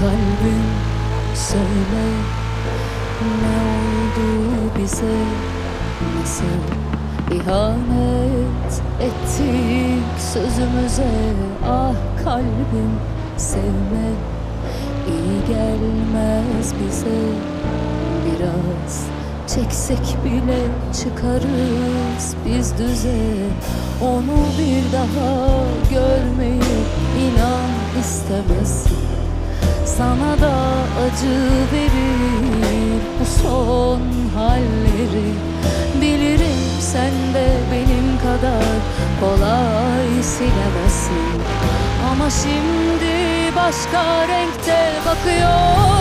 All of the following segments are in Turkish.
Kalbim söyle ne oldu bize? Nasıl ihanet ettik sözümüze? Ah kalbim sevme iyi gelmez bize. Biraz çeksek bile çıkarız biz düze. Onu bir daha görmeyi inan istemezsin sana da acı verir bu son halleri. Bilirim sen de benim kadar kolay silemezsin. Ama şimdi başka renkte bakıyor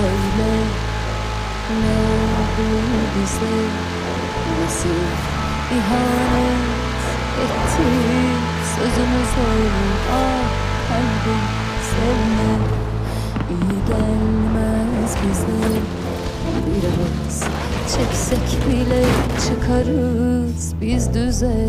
söyle ne oldu bize Nasıl ihanet ettik sözümüze Ah kalbim sevme iyi gelmez bize Biraz çeksek bile çıkarız biz düze